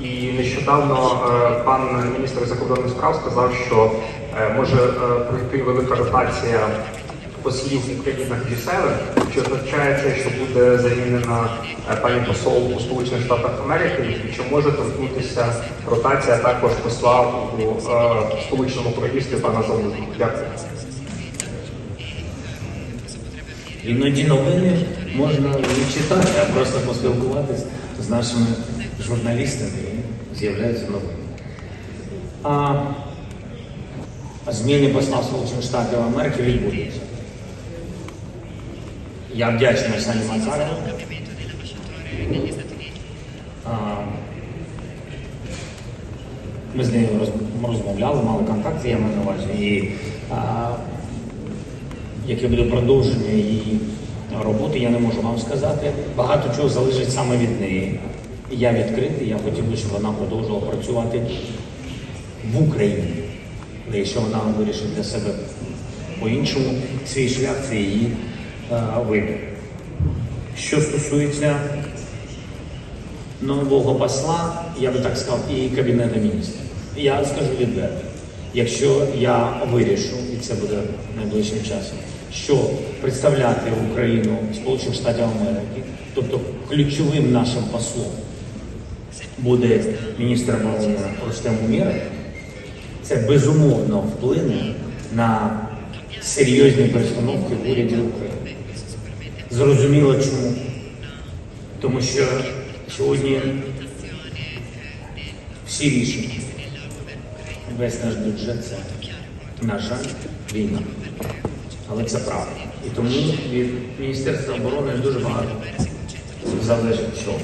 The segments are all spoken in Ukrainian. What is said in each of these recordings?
І нещодавно е, пан міністр закордонних справ сказав, що е, може е, пройти велика ротація послів у країнах G7, що означає це, що буде замінена пані посол у Сполучених Штатах Америки, і чи може торкнутися ротація також посла у Сполученому Королівстві пана Залужного? Дякую. Іноді новини можна не читати, а просто поспілкуватися з нашими журналістами з'являються новини. А зміни посла Сполучених Штатів Америки відбудуться. Я вдячний Оксані Макарову. Ми з нею розмовляли, мали контакти, я маю на увазі. І а, яке буде продовження її роботи, я не можу вам сказати. Багато чого залежить саме від неї. Я відкритий, я хотів би, щоб вона продовжувала працювати в Україні. Але Якщо вона вирішить для себе по-іншому, свій шлях це її е, вибір. Що стосується нового посла, я би так сказав, і Кабінету міністрів. Я скажу відверто, якщо я вирішу, і це буде найближчим часом, що представляти Україну Сполучених Штатів Америки, тобто ключовим нашим послом буде міністр оборони Рустем Умєров, це безумовно вплине на серйозні перестановки в уряді України. Зрозуміло чому. Тому що сьогодні всі рішення, весь наш бюджет це, на війна. Але це правда. І тому від Міністерства оборони дуже багато залежить цього.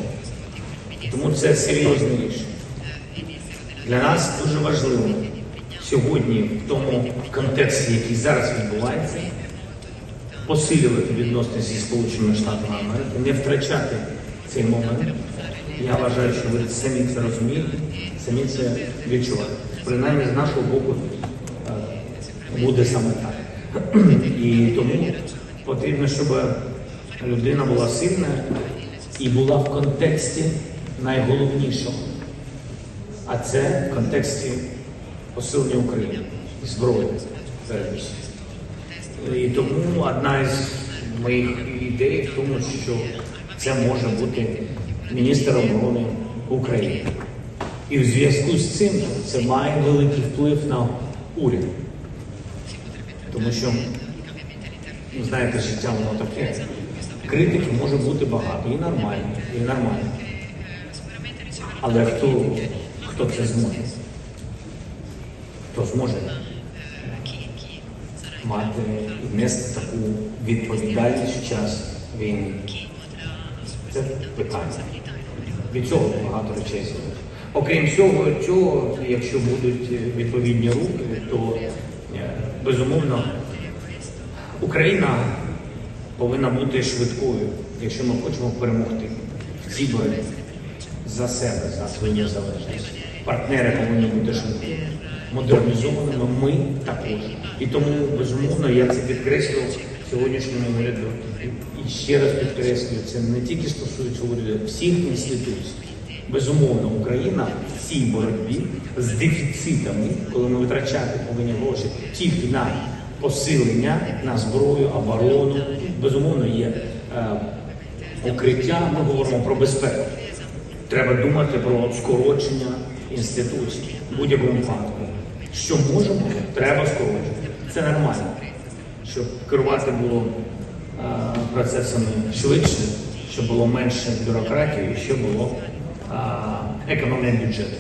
Тому це серйозне рішення. Для нас дуже важливо сьогодні, в тому контексті, який зараз відбувається, посилювати відносини зі Сполученими Штатами Америки, не втрачати цей момент. Я вважаю, що ви самі це розумієте, самі це відчуваєте. Принаймні з нашого боку е, буде саме так. І тому потрібно, щоб людина була сильна і була в контексті найголовнішого. А це в контексті посилення України, зброї, передусім. І тому одна із моїх ідей в тому, що це може бути міністр оборони України. І в зв'язку з цим це має великий вплив на уряд. Тому що, ну, знаєте, життя воно таке. Критики може бути багато, і нормально, і нормально. Але хто, хто це зможе? Хто зможе мати і нести таку відповідальність в час війни? Це питання. Від цього багато речей. Окрім всього цього, якщо будуть відповідні руки, то е, безумовно Україна повинна бути швидкою, якщо ми хочемо перемогти боротьбі за себе, за свою незалежність. Партнери повинні бути швидкими, модернізованими, ми також. І тому, безумовно, я це підкреслював сьогоднішньому уряду. І ще раз підкреслюю, це не тільки стосується уряду, всіх інституцій. Безумовно, Україна в цій боротьбі з дефіцитами, коли ми витрачати повинні гроші тільки на посилення, на зброю, оборону, безумовно, є е, укриття. Ми говоримо про безпеку. Треба думати про скорочення інституцій в будь-якому випадку. Що можемо, треба скорочувати. Це нормально, щоб керувати було е, процесами швидше, щоб було менше бюрократії, і щоб було економія бюджету.